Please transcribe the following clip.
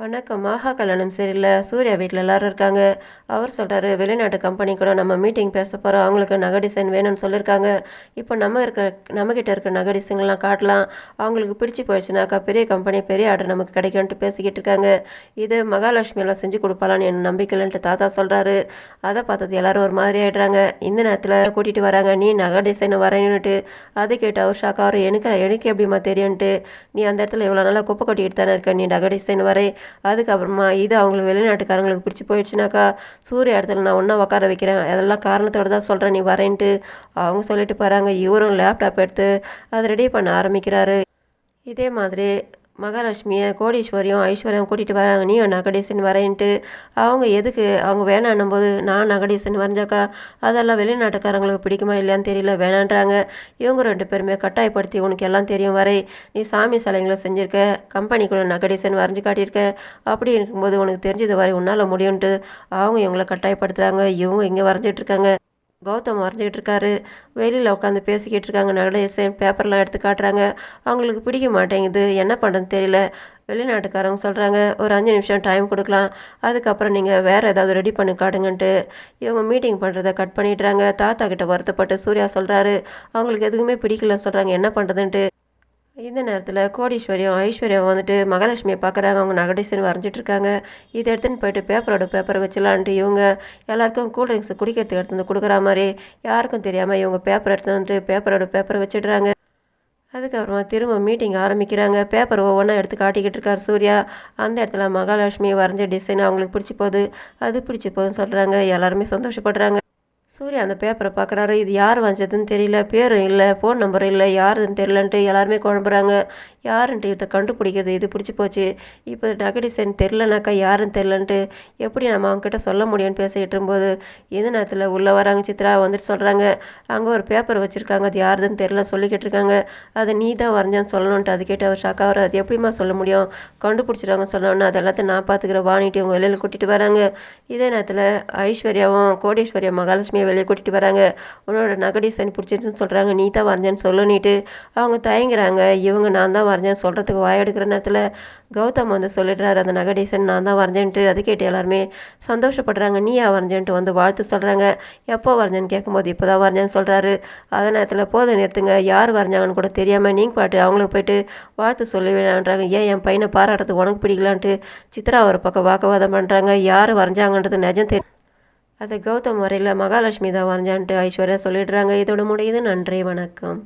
வணக்கம். மாஹா கல்யாணம் சரியில்லை. சூர்யா வீட்டில் எல்லாரும் இருக்காங்க. அவர் சொல்கிறாரு வெளிநாட்டு கம்பெனி கூட நம்ம மீட்டிங் பேச போகிறோம் அவங்களுக்கு நகை டிசைன் வேணும்னு சொல்லியிருக்காங்க இப்போ நம்ம இருக்கிற நம்மக்கிட்ட இருக்கிற நகை டிசைன்லாம் காட்டலாம். அவங்களுக்கு பிடிச்சி போயிடுச்சுனாக்கா பெரிய கம்பெனி பெரிய ஆர்டர் நமக்கு கிடைக்கும்ன்ட்டு பேசிக்கிட்டு இருக்காங்க. இது மகாலட்சுமியெல்லாம் செஞ்சு கொடுப்பாளான்னு என் நம்பிக்கைலன்ட்டு தாத்தா சொல்கிறாரு அதை பார்த்தது எல்லாரும் ஒரு மாதிரி ஆகிடுறாங்க இந்த நேரத்தில் கூட்டிகிட்டு வராங்க. நீ நகை டிசைனை வரேன்னுட்டு. அதை கேட்டு அவர் ஷாக்கா அவர் எனக்கு? எனக்கு எப்படிம்மா தெரியும்ன்ட்டு. நீ அந்த இடத்துல இவ்வளோ நல்லா குப்பை கொட்டிக்கிட்டு தானே இருக்க. நீ நகை டிசைன் வரை அதுக்கப்புறமா இது அவங்களுக்கு வெளிநாட்டுக்காரங்களுக்கு பிடிச்சி போயிடுச்சுனாக்கா சூரிய இடத்துல நான் ஒன்றா உட்கார வைக்கிறேன். அதெல்லாம் காரணத்தோட தான் சொல்கிறேன் நீ வரேன்ட்டு. அவங்க சொல்லிட்டு போகிறாங்க இவரும் லேப்டாப் எடுத்து அதை ரெடி பண்ண ஆரம்பிக்கிறாரு. இதே மாதிரி மகாலட்சுமியை கோடீஸ்வரியும் ஐஸ்வர்யம் கூட்டிகிட்டு வராங்க. நீயும் நகை வரேன்ட்டு. அவங்க எதுக்கு? அவங்க வேணான்னும் போது நான் நகை வரைஞ்சாக்கா அதெல்லாம் வெளிநாட்டுக்காரங்களுக்கு பிடிக்குமா இல்லையான்னு தெரியல. வேணான்றாங்க. இவங்க ரெண்டு பேருமே கட்டாயப்படுத்தி உனக்கு எல்லாம் தெரியும் வரை நீ சாமி சிலைங்களை செஞ்சுருக்க கம்பெனிக்குள்ள நகை வரைஞ்சி காட்டியிருக்க. அப்படி இருக்கும்போது உனக்கு தெரிஞ்சது வரை உன்னால் முடியும்ன்ட்டு அவங்க இவங்கள கட்டாயப்படுத்துகிறாங்க இவங்க இங்கே வரைஞ்சிட்ருக்காங்க கௌதம் வரைஞ்சிக்கிட்டு இருக்காரு வெளியில் உட்காந்து பேசிக்கிட்டு இருக்காங்க. நடேசன் பேப்பர்லாம் எடுத்து காட்டுறாங்க. அவங்களுக்கு பிடிக்க மாட்டேங்குது. என்ன பண்ணுறதுன்னு தெரியல. வெளிநாட்டுக்காரங்க சொல்கிறாங்க ஒரு அஞ்சு நிமிஷம் டைம் கொடுக்கலாம். அதுக்கப்புறம் நீங்கள் வேறு ஏதாவது ரெடி பண்ணி காட்டுங்கன்ட்டு. இவங்க மீட்டிங் பண்ணுறதை கட் பண்ணிடுறாங்க. தாத்தா கிட்ட வருத்தப்பட்டு சூர்யா சொல்கிறாரு அவங்களுக்கு எதுவுமே பிடிக்கலன்னு சொல்கிறாங்க என்ன பண்ணுறதுன்ட்டு இந்த நேரத்தில் கோடீஸ்வரியும் ஐஸ்வர்யா வந்துட்டு மகாலட்சுமியை பார்க்குறாங்க அவங்க நகை டிசைன் இதை எடுத்துன்னு போயிட்டு பேப்பரோட பேப்பரை வச்சலான்ட்டு இவங்க எல்லாருக்கும் கூல் ட்ரிங்க்ஸ் குடிக்கிறதுக்கு எடுத்து வந்து கொடுக்குற மாதிரி யாருக்கும் தெரியாமல் இவங்க பேப்பர் எடுத்து வந்துட்டு பேப்பரோட பேப்பரை வச்சிடுறாங்க. அதுக்கப்புறமா திரும்ப மீட்டிங் ஆரம்பிக்கிறாங்க. பேப்பர் ஒவ்வொன்றா எடுத்து காட்டிக்கிட்டு இருக்கார் சூர்யா. அந்த இடத்துல மகாலட்சுமி வரைஞ்ச டிசைன் அவங்களுக்கு பிடிச்சி போகுது. அது பிடிச்சி போகுதுன்னு சொல்கிறாங்க எல்லாருமே சந்தோஷப்படுறாங்க. சூர்யா அந்த பேப்பரை பார்க்குறாரு இது யார் வரைஞ்சதுன்னு தெரியல. பேரும் இல்லை ஃபோன் நம்பரும் இல்லை யாருன்னு தெரிலன்ட்டு எல்லாருமே குழம்புறாங்க. யாருன்ட்டு இதை கண்டுபிடிக்கிறது? இது பிடிச்சி போச்சு. இப்போ நகை டிசைன் தெரிலனாக்கா யாருன்னு தெரிலன்ட்டு எப்படி நம்ம அவங்ககிட்ட சொல்ல முடியும்னு பேசிகிட்டு இருக்கும்போது எந்த நேரத்தில் உள்ளே வராங்க? சித்ரா வந்துட்டு சொல்கிறாங்க அங்கே ஒரு பேப்பர் வச்சுருக்காங்க. அது யாருதுன்னு தெரில சொல்லிக்கிட்டு இருக்காங்க. அதை நீ தான் வரைஞ்சான்னு சொல்லணுன்ட்டு அது கேட்டு அவர் ஷாக்காக அவர் அது எப்படிம்மா சொல்ல முடியும்? கண்டுபிடிச்சிருவாங்க சொல்லணும்னு அது எல்லாத்தையும் நான் பார்த்துக்கிற வாணிட்டு இவங்க வெளியில் கூட்டிகிட்டு வராங்க. இதே நேரத்தில் ஐஸ்வர்யாவும் கோடீஸ்வரியா மகாலட்சுமியை வெளியே கூட்டிகிட்டு வராங்க. உன்னோட நகடி சனி பிடிச்சிருச்சுன்னு சொல்கிறாங்க நீ தான் வரைஞ்சேன்னு சொல்லணுட்டு அவங்க தயங்குறாங்க. இவங்க நான் தான் வரைஞ்சேன் சொல்கிறதுக்கு வாயெடுக்கிற நேரத்தில் கௌதம் வந்து சொல்லிடுறாரு அந்த நகை நான் தான் வரைஞ்சேன்ட்டு. அது கேட்டு எல்லாருமே சந்தோஷப்படுறாங்க. நீயா வரைஞ்சேன்ட்டு? வந்து வாழ்த்து சொல்கிறாங்க எப்போ வரைஞ்சேன்னு கேட்கும்போது இப்போ தான் வரைஞ்சேன்னு சொல்கிறாரு அதே நேரத்தில் போதை நிறுத்துங்க. யார் வரைஞ்சாங்கன்னு கூட தெரியாமல் நீங்கள் பாட்டு அவங்களுக்கு போயிட்டு வாழ்த்து சொல்லி வேணான்றாங்க ஏன் என் பையனை பாராட்டுறது உனக்கு பிடிக்கலான்ட்டு சித்ரா ஒரு பக்கம் வாக்குவாதம் பண்ணுறாங்க யார் வரைஞ்சாங்கன்றது நிஜம் தெரியும் அதை கௌதம் வரையில் மகாலட்சுமி தான் வரைஞ்சான்ட்டு ஐஸ்வர்யா சொல்லிடுறாங்க. இதோட முடியுது. நன்றி வணக்கம்.